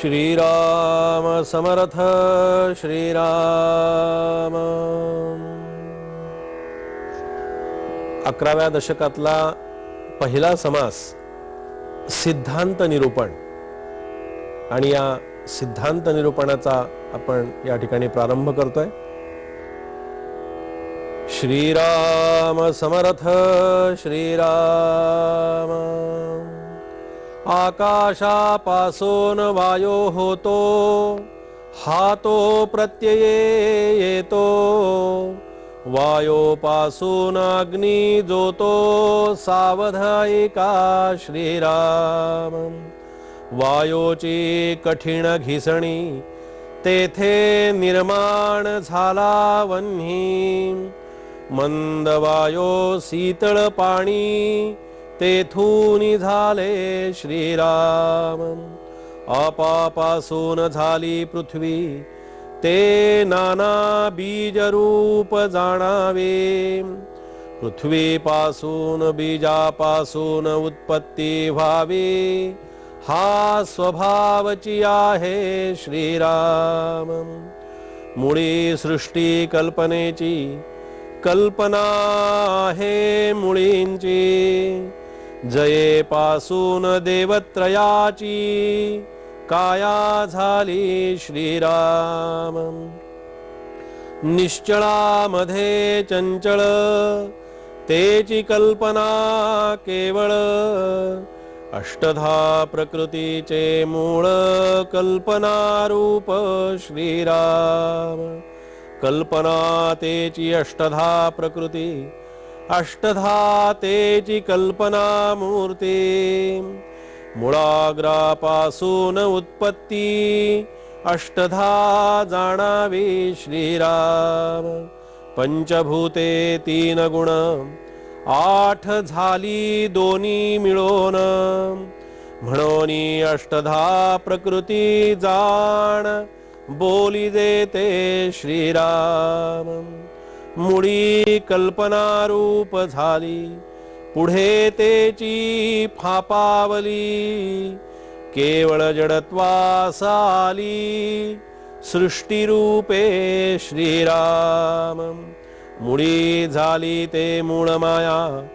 श्रीराम समर्थ श्रीराम. अकराव्या दशकातला पहिला समास सिद्धांत निरूपण. आणि या सिद्धांत निरूपणाचा आपण या ठिकाणी प्रारंभ करतोय. श्रीराम समर्थ श्रीराम. आकाशापासून वायो होतो हातो प्रत्यये येतो. वायोपासून अग्नी जोतो सावधायिका श्रीराम. वायोची कठीण घिसणी तेथे निर्माण झाला वन्ही. मंद वायो शीतळ पाणी तेथून झाले श्रीराम. आपापासून झाली पृथ्वी. ते नाना बीज रूप जाणावे. पृथ्वीपासून बीजापासून उत्पत्ती व्हावी. हा स्वभावची आहे श्रीराम. मुळी सृष्टी कल्पनेची कल्पना आहे मुळींची. जयेपासून देवत्रयाची काया झाली श्रीराम. निश्चळामध्ये चंचळ तेची कल्पना केवळ अष्टधा प्रकृतीचे मूळ कल्पनारूप श्रीराम. कल्पना तेची अष्टधा प्रकृती अष्टधा तेची कल्पना मूर्ती मुळाग्रापासून उत्पत्ती। अष्टधा जाणावी श्रीराम। पंचभूते तीन गुण। आठ झाली दोन्ही मिळोन। म्हणून अष्टधा प्रकृती जाण। बोली देते श्रीराम। मुळी कल्पनारूप झाली. पुढे तेची फापावली. केवळ जडत्वास आली श्रीराम. मुळी झाली ते मूळ माया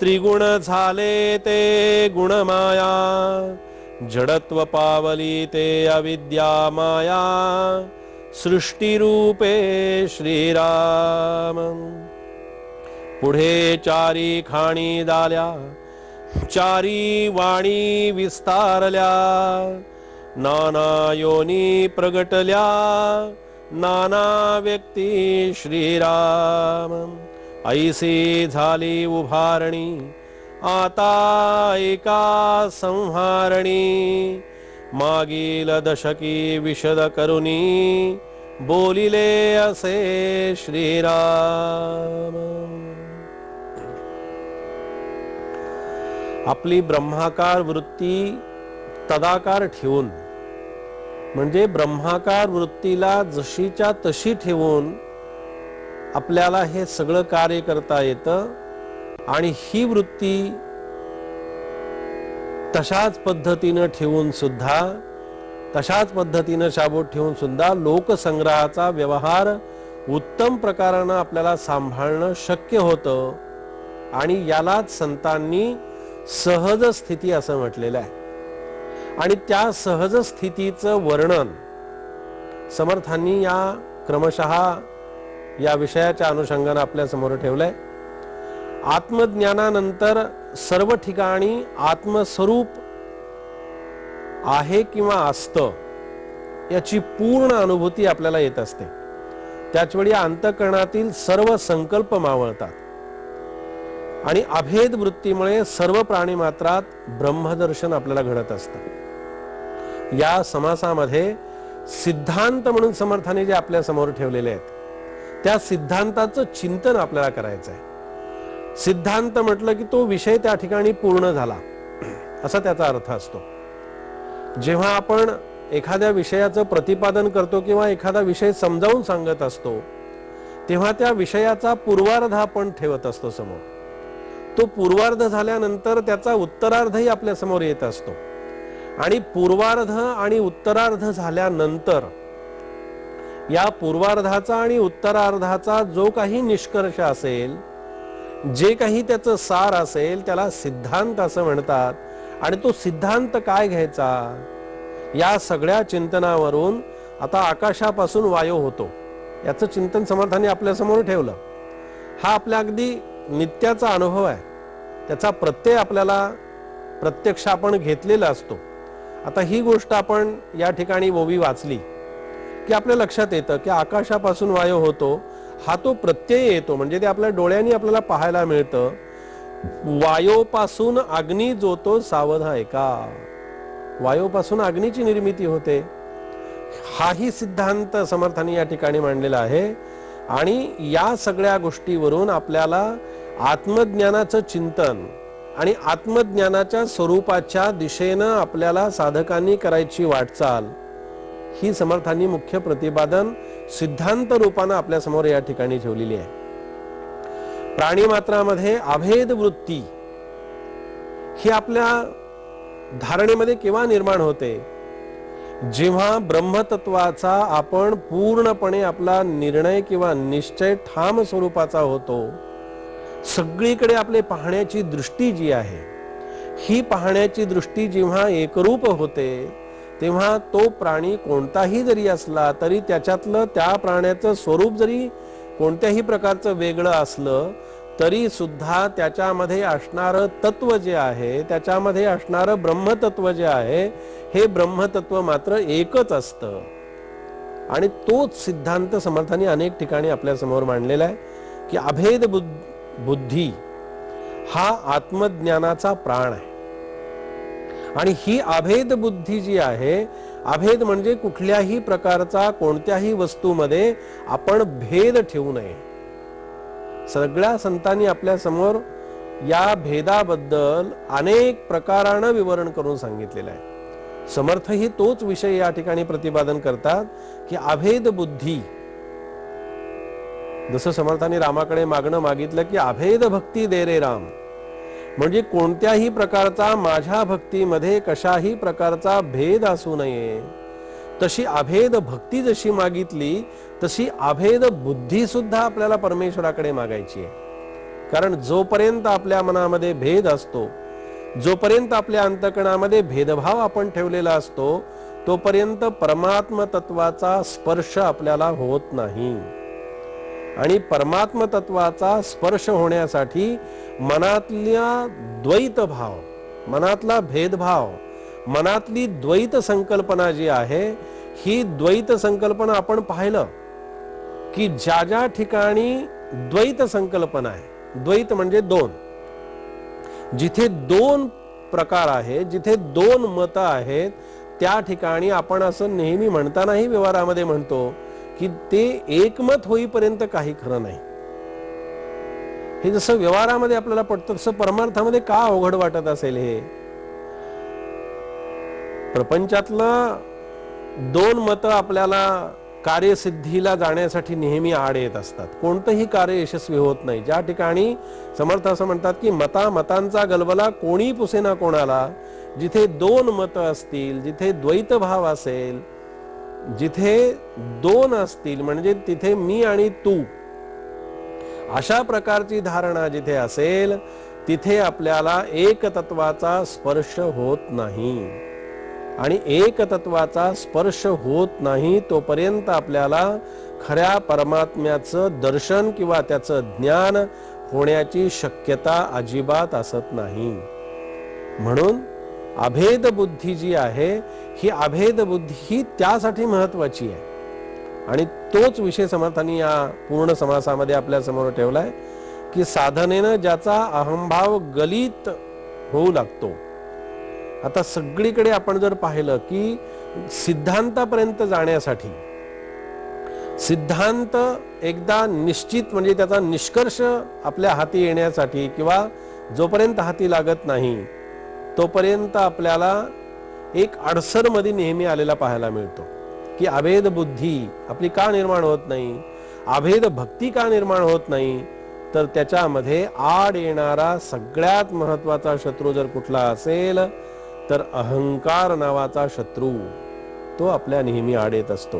त्रिगुण झाले ते गुणमाया. जडत्व पावली ते अविद्या माया. सृष्टीरूपे श्रीराम। पुढे चारी खाणी दाल्या चारी वाणी विस्तारल्या नाना योनी प्रगटल्या नाना व्यक्ती श्रीराम। ऐसी झाली उभारणी आता एका संहारणी। मागील दशकी विशद करुणी बोलिले असे श्रीराम। आपली ब्रह्माकार वृत्ती तदाकार ठेवून म्हणजे ब्रह्माकार वृत्तीला जशीच्या तशी ठेवून आपल्याला हे सगळं कार्य करता येतं आणि ही वृत्ती तशाच पद्धतीनं ठेवून सुद्धा तशाच पद्धतीनं शाबूत ठेवून सुद्धा लोकसंग्रहाचा व्यवहार उत्तम प्रकारानं आपल्याला सांभाळणं शक्य होतं आणि यालाच संतांनी सहज स्थिती असं म्हटलेलं आहे. आणि त्या सहज स्थितीचं वर्णन समर्थांनी या क्रमशः या विषयाच्या अनुषंगानं आपल्यासमोर ठेवलंय. आत्मज्ञानानंतर सर्व ठिकाणी आत्मस्वरूप आहे किंवा असतं याची पूर्ण अनुभूती आपल्याला येत असते. त्याचवेळी अंतकरणातील सर्व संकल्प मावळतात. आणि अभेद वृत्तीमुळे सर्व प्राणी मात्रात ब्रह्मदर्शन आपल्याला घडत असतं. या समासामध्ये सिद्धांत म्हणून समर्थाने जे आपल्यासमोर ठेवलेले आहेत त्या सिद्धांताचं चिंतन आपल्याला करायचं आहे सिद्धांत म्हटलं की तो विषय त्या ठिकाणी पूर्ण झाला. असा त्याचा अर्थ असतो. जेव्हा आपण एखाद्या विषयाचं प्रतिपादन करतो किंवा एखादा विषय समजावून सांगत असतो तेव्हा त्या विषयाचा पूर्वार्ध आपण ठेवत असतो समोर. तो पूर्वार्ध झाल्यानंतर त्याचा उत्तरार्धही आपल्यासमोर येत असतो. आणि पूर्वार्ध आणि उत्तरार्ध झाल्यानंतर या पूर्वार्धाचा आणि उत्तरार्धाचा जो काही निष्कर्ष असेल जे काही त्याचं सार असेल त्याला सिद्धांत असं म्हणतात. आणि तो सिद्धांत काय घ्यायचा? या सगळ्या चिंतनावरून आता आकाशापासून वायू होतो. याचं चिंतन समर्थाने आपल्यासमोर ठेवलं. हा आपल्या अगदी नित्याचा अनुभव आहे. त्याचा प्रत्यय आपल्याला प्रत्यक्ष आपण घेतलेला असतो. आता ही गोष्ट आपण या ठिकाणी ओवी वाचली की आपल्या लक्षात येतं की आकाशापासून वायू होतो. हा तो प्रत्यय येतो म्हणजे ते आपल्या डोळ्यांनी आपल्याला पाहायला मिळतं. वायोपासून अग्नी जो तो सावध आहे का? वायोपासून अग्नीची निर्मिती होते. हाही सिद्धांत समर्थाने या ठिकाणी मांडलेला आहे. आणि या सगळ्या गोष्टीवरून आपल्याला आत्मज्ञानाचं चिंतन आणि आत्मज्ञानाच्या स्वरूपाच्या दिशेनं आपल्याला साधकांनी करायची वाटचाल ही समर्थांनी मुख्य प्रतिपादन सिद्धांत रूपानं आपल्यासमोर या ठिकाणी ठेवलेली आहे. प्राणी मात्रामध्ये अभेद वृत्ती ही आपल्या धारणेमध्ये केव्हा निर्माण होते? जेव्हा ब्रह्मतत्वाचा आपण पूर्णपणे आपला निर्णय किंवा निश्चय ठाम स्वरूपाचा होतो सगळीकडे आपले पाहण्याची दृष्टी जी आहे ही पाहण्याची दृष्टी जेव्हा एकरूप होते तेव्हा तो प्राणी कोणताही जरी असला तरी त्याच्यातलं त्या प्राण्याचं स्वरूप जरी कोणत्याही प्रकारचं वेगळं असलं तरी सुद्धा त्याच्यामध्ये असणारं तत्व जे आहे त्याच्यामध्ये असणारं ब्रह्मतत्व जे आहे हे ब्रह्मतत्व मात्र एकच असतं. आणि तोच सिद्धांत समर्थाने अनेक ठिकाणी आपल्यासमोर मांडलेला आहे की अभेद बुद्धी हा आत्मज्ञानाचा प्राण आहे. आणि ही अभेद बुद्धी जी आहे अभेद म्हणजे कुठल्याही प्रकारचा कोणत्याही वस्तूमध्ये आपण भेद ठेवू नये. सगळ्या संतांनी आपल्यासमोर या भेदाबद्दल अनेक प्रकारानं विवरण करून सांगितलेलं आहे. समर्थही तोच विषय या ठिकाणी प्रतिपादन करतात की अभेद बुद्धी. जसं समर्थाने रामाकडे मागणं मागितलं की अभेद भक्ती दे रे राम. म्हणजे कोणत्याही प्रकारचा माझ्या भक्तीमध्ये कशाही प्रकारचा भेद असू नये. तशी अभेद भक्ती जशी मागितली तशी अभेद बुद्धी सुद्धा आपल्याला परमेश्वराकडे मागायची आहे. कारण जोपर्यंत आपल्या मनामध्ये भेद असतो जोपर्यंत आपल्या अंतकणामध्ये भेदभाव आपण ठेवलेला असतो तोपर्यंत परमात्म तत्वाचा स्पर्श आपल्याला होत नाही. आणि परमात्म तत्वाचा स्पर्श होण्यासाठी मनातल्या द्वैत भाव मनातला भेदभाव मनातली द्वैत संकल्पना जी आहे ही द्वैत संकल्पना आपण पाहिलं की ज्या ज्या ठिकाणी द्वैत संकल्पना आहे द्वैत म्हणजे दोन. जिथे दोन प्रकार आहेत जिथे दोन मत आहेत त्या ठिकाणी आपण असं नेहमी म्हणतानाही व्यवहारामध्ये म्हणतो की ते एकमत होईपर्यंत काही खरं नाही. हे जसं व्यवहारामध्ये आपल्याला पडतं तसं परमार्थामध्ये का अवघड वाटत असेल हे? प्रपंचातलं दोन मतं आपल्याला कार्यसिद्धीला जाण्यासाठी नेहमी आड येत असतात. कोणतंही कार्य यशस्वी होत नाही. ज्या ठिकाणी समर्थ असं म्हणतात की मता मतांचा गलबला कोणी पुसेना कोणाला जिथे दोन मत असतील जिथे द्वैत भाव असेल जिथे दोन असतील म्हणजे तिथे मी आणि तू अशा प्रकारची धारणा जिथे असेल तिथे आपल्याला एक तत्वाचा स्पर्श होत नाही. आणि एक तत्वाचा स्पर्श होत नाही तोपर्यंत आपल्याला खऱ्या परमात्म्याचं दर्शन किंवा त्याचं ज्ञान होण्याची शक्यता अजिबात असत नाही. म्हणून अभेद बुद्धी जी आहे ही अभेद बुद्धी ही त्यासाठी महत्वाची आहे. आणि तोच विषय समर्थांनी या पूर्ण समासामध्ये आपल्यासमोर ठेवलाय की साधनेनं ज्याचा अहंभाव गलित होऊ लागतो. आता सगळीकडे आपण जर पाहिलं की सिद्धांतापर्यंत जाण्यासाठी सिद्धांत एकदा निश्चित म्हणजे त्याचा निष्कर्ष आपल्या हाती येण्यासाठी किंवा जोपर्यंत हाती लागत नाही तोपर्यंत आपल्याला एक अडसरमध्ये नेहमी आलेला पाहायला मिळतो की अभेद बुद्धी आपली का निर्माण होत नाही? अभेद भक्ती का निर्माण होत नाही? तर त्याच्यामध्ये आड येणारा सगळ्यात महत्त्वाचा शत्रू जर कुठला असेल तर अहंकार नावाचा शत्रू तो आपल्या नेहमी आड येत असतो.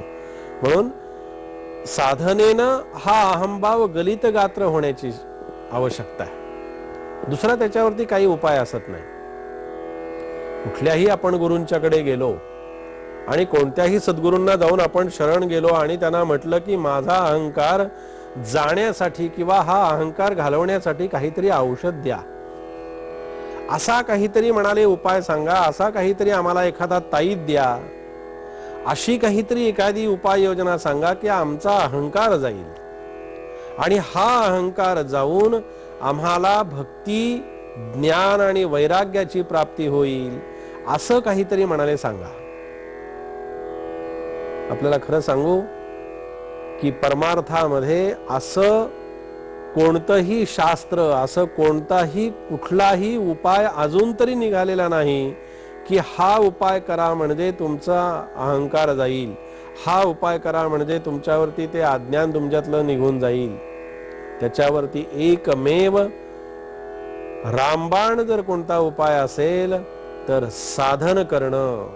म्हणून साधनेनं हा अहंभाव गलित गात्र होण्याची आवश्यकता आहे. दुसरा त्याच्यावरती काही उपाय असत नाही. कुठल्याही आपण गुरूंच्याकडे गेलो आणि कोणत्याही सद्गुरूंना जाऊन आपण शरण गेलो आणि त्यांना म्हटलं की माझा अहंकार जाण्यासाठी किंवा हा अहंकार घालवण्यासाठी काहीतरी औषध द्या. असा काहीतरी म्हणाले उपाय सांगा असा काहीतरी आम्हाला एखादा ताईत द्या. अशी काहीतरी एखादी उपाययोजना सांगा की आमचा अहंकार जाईल. आणि हा अहंकार जाऊन आम्हाला भक्ती ज्ञान आणि वैराग्याची प्राप्ती होईल. असं काहीतरी म्हणाले सांगा. आपल्याला खरं सांगू की परमार्थामध्ये असं कोणतंही शास्त्र असं कोणताही कुठलाही उपाय अजून तरी निघालेला नाही की हा उपाय करा म्हणजे तुमचा अहंकार जाईल. हा उपाय करा म्हणजे तुमच्यावरती ते अज्ञान तुमच्यातलं निघून जाईल. त्याच्यावरती एकमेव रामबाण जर कोणता उपाय असेल तर साधन करणं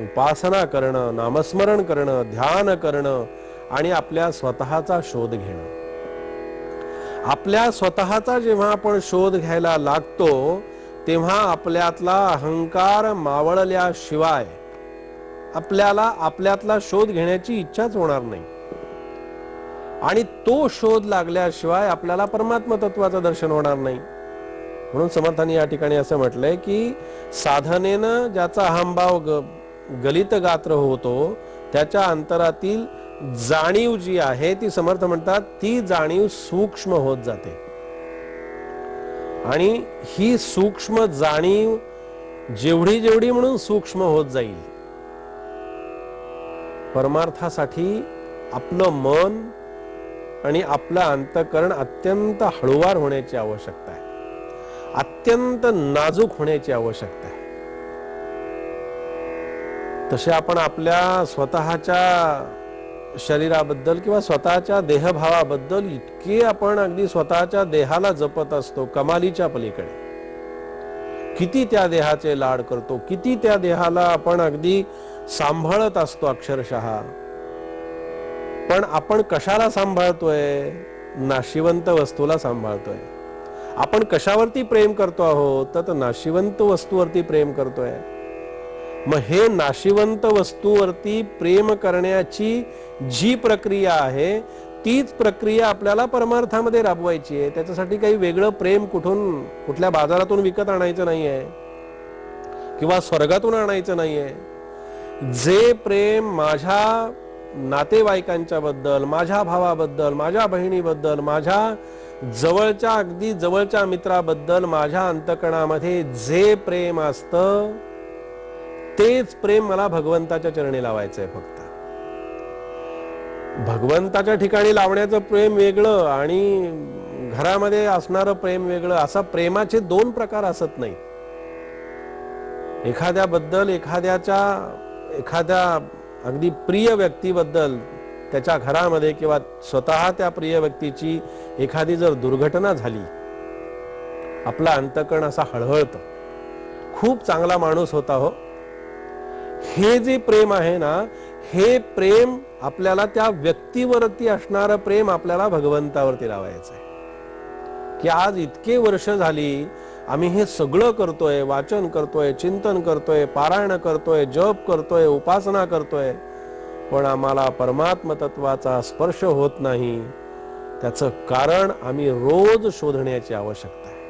उपासना करणं नामस्मरण करणं ध्यान करणं आणि आपल्या स्वतःचा शोध घेणं. आपल्या स्वतःचा जेव्हा आपण शोध घ्यायला लागतो तेव्हा आपल्यातला अहंकार मावळल्याशिवाय आपल्याला आपल्यातला शोध घेण्याची इच्छाच होणार नाही. आणि तो शोध लागल्याशिवाय आपल्याला परमात्म तत्वाचं दर्शन होणार नाही. म्हणून समर्थांनी या ठिकाणी असं म्हटलंय की साधनेनं ज्याचा अहंभाव ग गलित गात्र होतो त्याच्या अंतरातील जाणीव जी आहे ती समर्थ म्हणतात ती जाणीव सूक्ष्म होत जाते. आणि ही सूक्ष्म जाणीव जेवढी जेवढी म्हणून सूक्ष्म होत जाईल परमार्थासाठी आपलं मन आणि आपलं अंतकरण अत्यंत हळुवार होण्याची आवश्यकता आहे. अत्यंत नाजूक होण्याची आवश्यकता आहे. तसे आपण आपल्या स्वतःच्या शरीराबद्दल किंवा स्वतःच्या देहभावाबद्दल इतके आपण अगदी स्वतःच्या देहाला जपत असतो कमालीच्या पलीकडे. किती त्या देहाचे लाड करतो किती त्या देहाला आपण अगदी सांभाळत असतो अक्षरशः. पण आपण कशाला सांभाळतोय? नाशिवंत वस्तूला सांभाळतोय. आपण कशावरती प्रेम करतो आहोत? तर नाशिवंत वस्तूवरती प्रेम करतोय. मग हे नाशिवंत वस्तूवरती प्रेम करण्याची जी प्रक्रिया आहे तीच प्रक्रिया आपल्याला परमार्थामध्ये राबवायची आहे. त्याच्यासाठी काही वेगळं प्रेम कुठून कुठल्या बाजारातून विकत आणायचं नाहीये. किंवा स्वर्गातून आणायचं नाहीये. जे प्रेम माझ्या नातेवाईकांच्या बद्दल माझ्या भावाबद्दल माझ्या बहिणीबद्दल माझ्या जवळच्या अगदी जवळच्या मित्राबद्दल माझ्या अंतकणामध्ये जे प्रेम असतं तेच प्रेम मला भगवंताच्या चरणी लावायचंय फक्त. भगवंताच्या ठिकाणी लावण्याचं प्रेम वेगळं आणि घरामध्ये असणारं प्रेम वेगळं असा प्रेमाचे दोन प्रकार असत नाहीत. एखाद्याबद्दल एखाद्याच्या एखाद्या अगदी प्रिय व्यक्तीबद्दल त्याच्या घरामध्ये किंवा स्वतः त्या प्रिय व्यक्तीची एखादी जर दुर्घटना झाली आपला अंतकण असा हळहळत. खूप चांगला माणूस होता हो. हे जे प्रेम आहे ना हे प्रेम आपल्याला त्या व्यक्तीवरती असणारं प्रेम आपल्याला भगवंतावरती लावायचं आहे की आज इतके वर्ष झाली आम्ही हे सगळं करतोय वाचन करतोय चिंतन करतोय पारायण करतोय जप करतोय उपासना करतोय. पण आम्हाला परमात्म तत्वाचा स्पर्श होत नाही. त्याचं कारण आम्ही रोज शोधण्याची आवश्यकता आहे.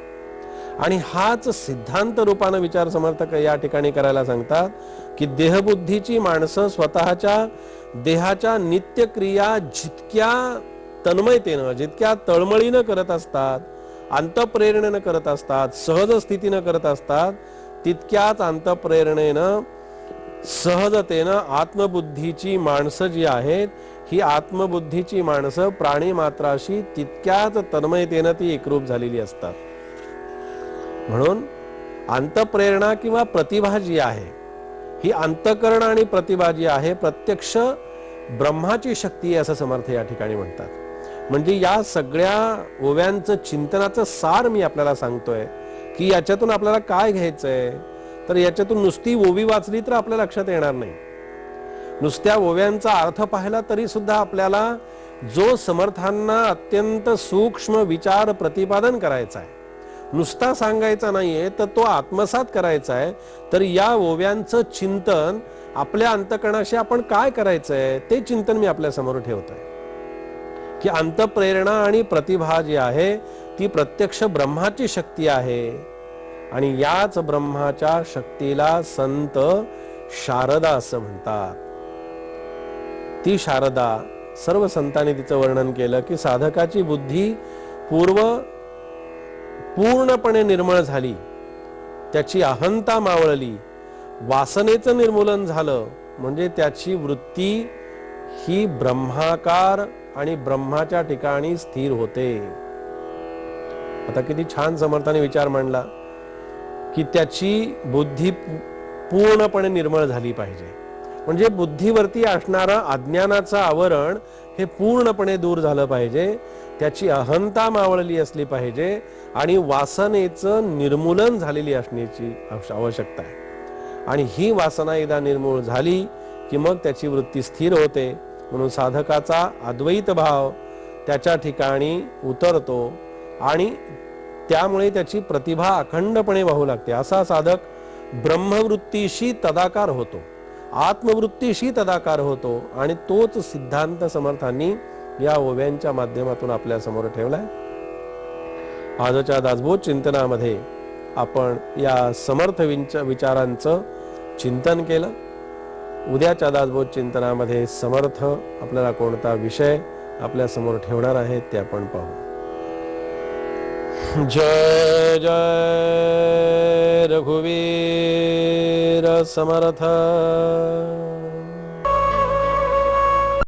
आणि हाच सिद्धांत रूपानं विचार समर्थक या ठिकाणी करायला सांगतात की देहबुद्धीची माणसं स्वतःच्या देहाच्या नित्यक्रिया जितक्या तन्मयतेनं जितक्या तळमळीनं करत असतात अंतप्रेरणेनं करत असतात सहज स्थितीनं करत असतात तितक्याच अंतप्रेरणेनं सहजतेनं आत्मबुद्धीची माणसं जी आहेत ही आत्मबुद्धीची माणसं प्राणी मात्राशी तितक्याच तन्मयतेनं ती एकरूप झालेली असतात. म्हणून अंतप्रेरणा किंवा प्रतिभा जी आहे ही अंतकरण आणि प्रतिभा जी आहे प्रत्यक्ष ब्रह्माची शक्ती आहे असं समर्थ या ठिकाणी म्हणतात. म्हणजे या सगळ्या ओव्यांचं चिंतनाचं सार मी आपल्याला सांगतोय की याच्यातून आपल्याला काय घ्यायचंय? तर याच्यातून नुसती ओवी वाचली तर आपल्या लक्षात येणार नाही. नुसत्या ओव्यांचा अर्थ पाहिला तरी सुद्धा आपल्याला जो समर्थांना अत्यंत सूक्ष्म विचार प्रतिपादन करायचा आहे नुसता सांगायचा नाहीये तर तो आत्मसात करायचा आहे. तर या ओव्यांचं चिंतन आपल्या अंतकणाशी आपण काय करायचंय ते चिंतन मी आपल्यासमोर ठेवतोय. की अंतप्रेरणा आणि प्रतिभा जी आहे ती प्रत्यक्ष ब्रह्माची शक्ती आहे. आणि याच ब्रह्माच्या शक्तीला संत शारदा असं म्हणतात. ती शारदा सर्व संतांनी तिचं वर्णन केलं की साधकाची बुद्धी पूर्व पूर्णपणे निर्मळ झाली. त्याची अहंता मावळली. वासनेचं निर्मूलन झालं. म्हणजे त्याची वृत्ती ही ब्रह्माकार आणि ब्रह्माच्या ठिकाणी स्थिर होते. आता किती छान समर्थाने विचार मांडला. की त्याची बुद्धी पूर्णपणे निर्मळ झाली पाहिजे. म्हणजे बुद्धीवरती असणारं अज्ञानाचं आवरण हे पूर्णपणे दूर झालं पाहिजे. त्याची अहंता मावळली असली पाहिजे आणि वासनेचं निर्मूलन झालेली असण्याची आवश्यकता आहे. आणि ही वासना एकदा निर्मूळ झाली की मग त्याची वृत्ती स्थिर होते. म्हणून साधकाचा अद्वैत भाव त्याच्या ठिकाणी उतरतो आणि त्यामुळे त्याची प्रतिभा अखंडपणे वाहू लागते. असा साधक ब्रह्मवृत्तीशी तदाकार होतो. आत्मवृत्तीशी तदाकार होतो आणि तोच सिद्धांत समर्थांनी या ओव्यांच्या माध्यमातून आपल्यासमोर ठेवलाय. आजच्या दासबोध चिंतनामध्ये आपण या समर्थ विचारांचं चिंतन केलं. उद्याच्या दासबोध चिंतनामध्ये समर्थ आपल्याला कोणता विषय आपल्यासमोर ठेवणार आहे ते आपण पाहू. जय जय रघुवीर समर्थ।